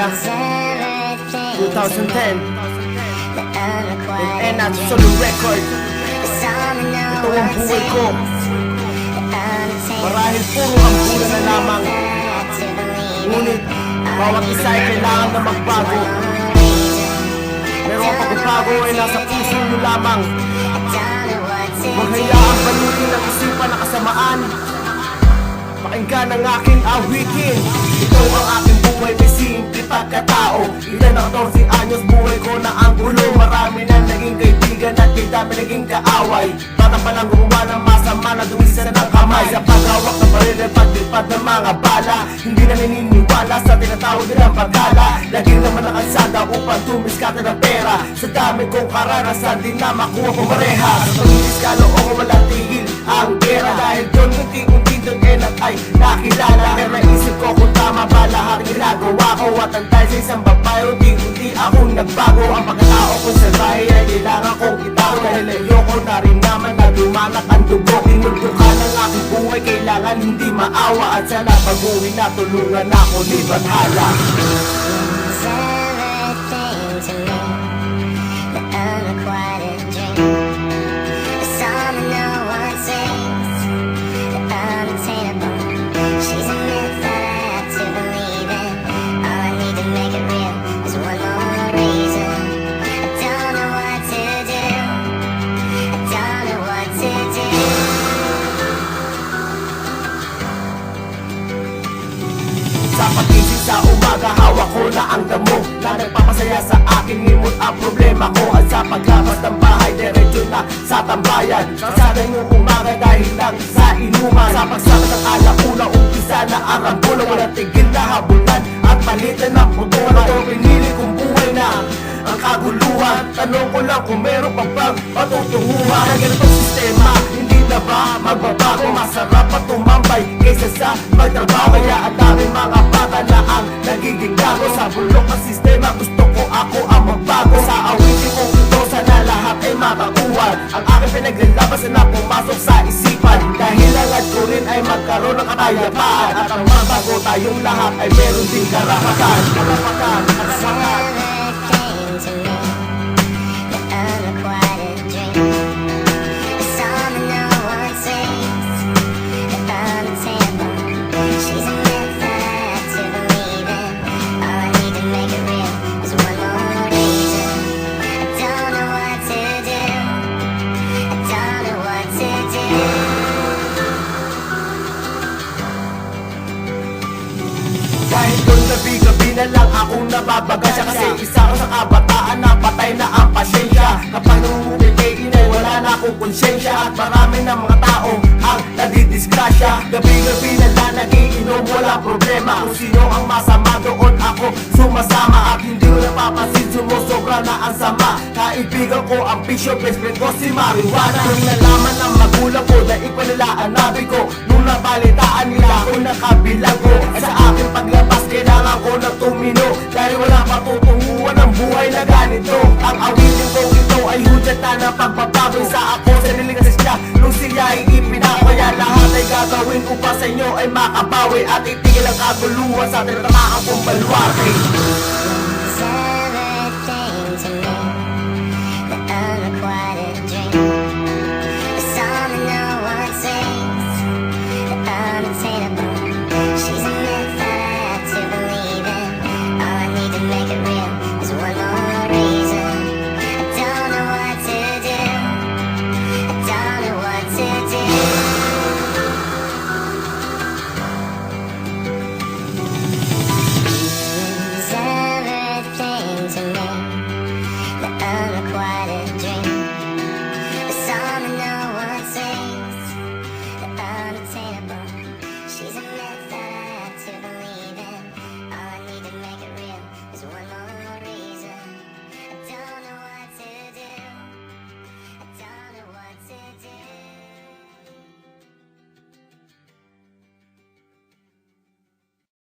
Yeah, 2010 And solo record. Ito ang buhay ko. Marahil puro ang bulan na lamang. Ngunit bawat isa ay kailangan na magbago. Pero ang pagbabago ay nasa puso nyo lamang. Huwag hayaang balutin ang isipan na kasamaan Pakinggan ang aking awitin. Ito ang aking buhay, may simple pagkatao. Ilan na 14 anyos, buhay ko na ang gulo Marami na naging kaibigan at di dami naging kaaway. Bata pa lang gumawa ng masama na dumisa ng kamay. Sa paghawak ng baril paglipad ng mga bala Hindi na naniniwala sa tinatawag nilang pagkala. Lagi naman ang kalsada upang tumiskata ng pera. Sa dami kong karanasan, di na makuha ko mareha Sa pag-iiskalo ako walang tigil ang ginagawa ko At ang dahil sa isang babae unti-unti akong nagbago. Ang pagkatao kong salbahe ay kailangan kong itago Dahil ayoko na rin naman na dumanak ang dugo. Tinugtuka ng aking buhay. Kailangan hindi maawa At sana pag-uwi na tulungan ako ni Bathala. To me. Inuman Sa pagsama ng alauna, umpisa na arambula Walang tigil na habulan at palitan ng putulan Ito pinili kong buhay na ang kaguluhan. Tanong ko lang kung meron pa bang patutunguhan Ang ganitong sistema, hindi na ba magbabago? Masarap pa tumambay kaysa sa magtrabaho. Kaya ang daming mga bata na ang nagiging gago. Sa bulok ng sistema, gusto ko ako ang magbago. Sa awitin kong ito, sana lahat ay makakuhan Ang aking pinaglalabasan na pumasok sa isipan. Dahil ang ko rin ay magkaroon ng katayapaan At ang mabago tayong lahat ay meron din karapatan. Karapatan, karapatan Kahit doon gabi-gabi na lang akong nababagasya Kasi isa ko sa kabataan na patay na ang pasyensya Kapag nangungupit kay inay wala na akong konsyensya At marami ng mga tao ang nadidisgrasya. Gabi-gabi na lang nagiinom wala problema. Kung sino ang masama doon ako sumasama. At hindi ko napapansin sumusobra na ang sama. Kaibigan ko ang bisyo best friend ko si Marijuana. Nung nalaman ng magulang ko na ikaw nila ang nabi ko Nung nabalitaan nila ako nakabilang ko Sa aking paglabas kailangan ko na tumino. Dahil wala patutunguhan ng buhay na ganito. Ang awitin ko ito ay hudyat na ng pagbababoy sa ako. Sa niligas niya nung siya ay ipinako Kaya lahat ay gagawin upang sa inyo ay makabawi. At itigil ang kaguluhan sa tinatamaan kong balwarte